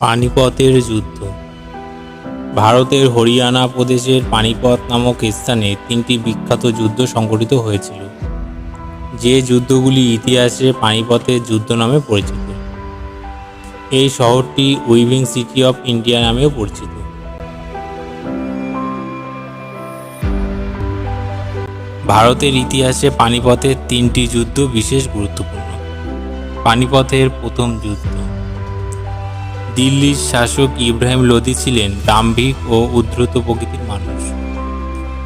পানিপথের যুদ্ধ। ভারতের হরিয়ানা প্রদেশের পানিপথ নামক স্থানে তিনটি বিখ্যাত যুদ্ধ সংঘটিত হয়েছিল, যে যুদ্ধগুলি ইতিহাসে পানিপথের যুদ্ধ নামে পরিচিত। এই শহরটি উইভিং সিটি অফ ইন্ডিয়া নামেও পরিচিত। ভারতের ইতিহাসে পানিপথের তিনটি যুদ্ধ বিশেষ গুরুত্বপূর্ণ। পানিপথের প্রথম যুদ্ধ দিল্লির শাসক ইব্রাহিম লোদি ছিলেন দাম্ভিক ও উদ্ধৃত প্রকৃতির মানুষ।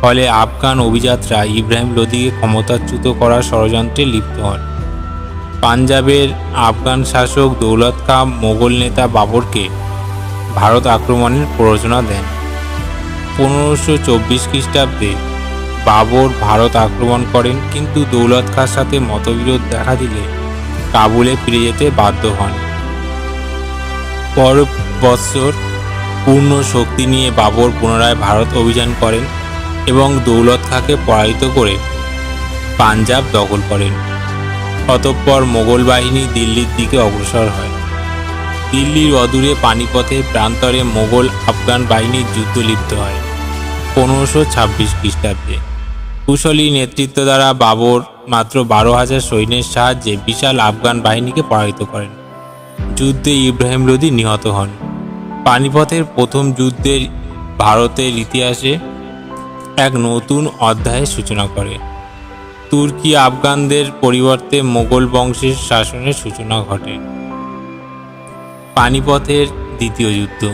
ফলে আফগান অভিজাতরা ইব্রাহিম লোদিকে ক্ষমতাচ্যুত করার ষড়যন্ত্রে লিপ্ত হন। পাঞ্জাবের আফগান শাসক দৌলত খাঁ মোগল নেতা বাবরকে ভারত আক্রমণের প্ররোচনা দেন। পনেরোশো চব্বিশ খ্রিস্টাব্দে বাবর ভারত আক্রমণ করেন, কিন্তু দৌলত খাঁর সাথে মতবিরোধ দেখা দিলে কাবুলে ফিরে যেতে বাধ্য হন। পর বৎসর পূর্ণ শক্তি নিয়ে বাবর পুনরায় ভারত অভিযান করেন এবং দৌলত খাঁকে পরাজিত করে পাঞ্জাব দখল করেন। অতঃপর মোগল বাহিনী দিল্লির দিকে অগ্রসর হয়। দিল্লির অদূরে পানিপথের প্রান্তরে মোগল আফগান বাহিনীর যুদ্ধ লিপ্ত হয় পনেরোশো ছাব্বিশ খ্রিস্টাব্দে। কুশলী নেতৃত্ব দ্বারা বাবর মাত্র বারো হাজার সৈন্যের সাহায্যে বিশাল আফগান বাহিনীকে পরাজিত করেন। যুদ্ধে ইব্রাহিম লোদি নিহত হন। পানিপথের প্রথম যুদ্ধের ভারতের ইতিহাসে এক নতুন অধ্যায়ের সূচনা করে। তুর্কি আফগানদের পরিবর্তে মোগল বংশের শাসনের সূচনা ঘটে। পানিপথের দ্বিতীয় যুদ্ধ।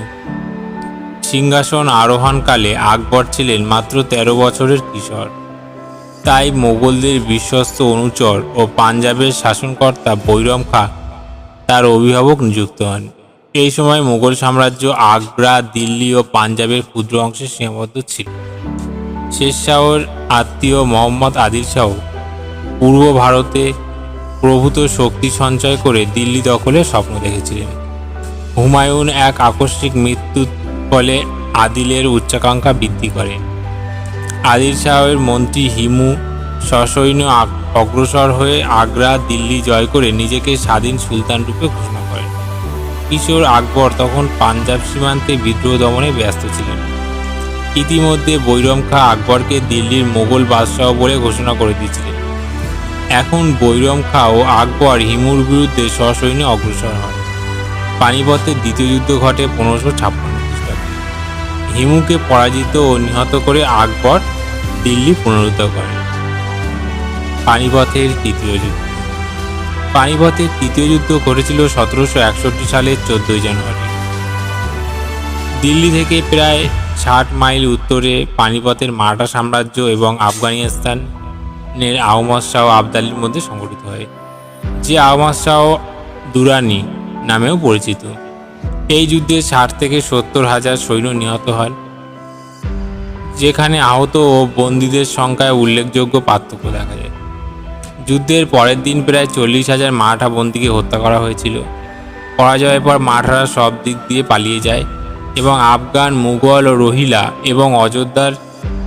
সিংহাসন আরোহণকালে আকবর ছিলেন মাত্র তেরো বছরের কিশোর। তাই মোগলদের বিশ্বস্ত অনুচর ও পাঞ্জাবের শাসনকর্তা বৈরম খাঁ তার অভিভাবক নিযুক্ত হন। এই সময় মোগল সাম্রাজ্য আগ্রা, দিল্লি ও পাঞ্জাবের ক্ষুদ্র অংশে সীমাবদ্ধ ছিল। শেষ শাহর আত্মীয় মোহাম্মদ আদিল শাহ পূর্ব ভারতে প্রভূত শক্তি সঞ্চয় করে দিল্লি দখলের স্বপ্ন দেখেছিলেন। হুমায়ুন এক আকস্মিক মৃত্যুর ফলে আদিলের উচ্চাকাঙ্ক্ষা বৃদ্ধি করে। আদিল শাহের মন্ত্রী হিমু সসৈন্য অগ্রসর হয়ে আগ্রা, দিল্লি জয় করে নিজেকে স্বাধীন সুলতান রূপে ঘোষণা করেন। কিশোর আকবর তখন পাঞ্জাব সীমান্তে বিদ্রোহ দমনে ব্যস্ত ছিলেন। ইতিমধ্যে বৈরম খাঁ আকবরকে দিল্লির মোগল বাদশাহ বলে ঘোষণা করে দিয়েছিলেন। এখন বৈরম খাঁ ও আকবর হিমুর বিরুদ্ধে সসৈন্য অগ্রসর হয় পানিপথের দ্বিতীয় যুদ্ধ ঘটে পনেরোশো ছাপ্পান্ন খ্রিস্টাব্দে। হিমুকে পরাজিত ও নিহত করে আকবর দিল্লি পুনরুদ্ধার করেন। পানিপথের তৃতীয় যুদ্ধ। পানিপথের তৃতীয় যুদ্ধ ঘটেছিল সতেরোশো একষট্টি সালের চোদ্দই জানুয়ারি। দিল্লি থেকে প্রায় ষাট মাইল উত্তরে পানিপথের মারাঠা সাম্রাজ্য এবং আফগানিস্তানের আহমদ শাহ আবদালির মধ্যে সংঘটিত হয়, যে আহমদ শাহ দুরানি নামেও পরিচিত। এই যুদ্ধে ষাট থেকে সত্তর হাজার সৈন্য নিহত হন, যেখানে আহত ও বন্দীদের সংখ্যায় উল্লেখযোগ্য পার্থক্য দেখা যায়। যুদ্ধের পরের দিন প্রায় চল্লিশ হাজার মারাঠা বন্দীকে হত্যা করা হয়েছিল। পরাজয়ের পর মারাঠারা সব দিক দিয়ে পালিয়ে যায় এবং আফগান, মুঘল ও রোহিলা এবং অযোধ্যার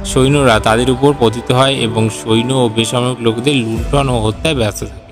সৈন্যরা তাদের উপর পতিত হয় এবং সৈন্য ও বেসামরিক লোকদের লুণ্ঠন ও হত্যায় ব্যস্ত থাকে।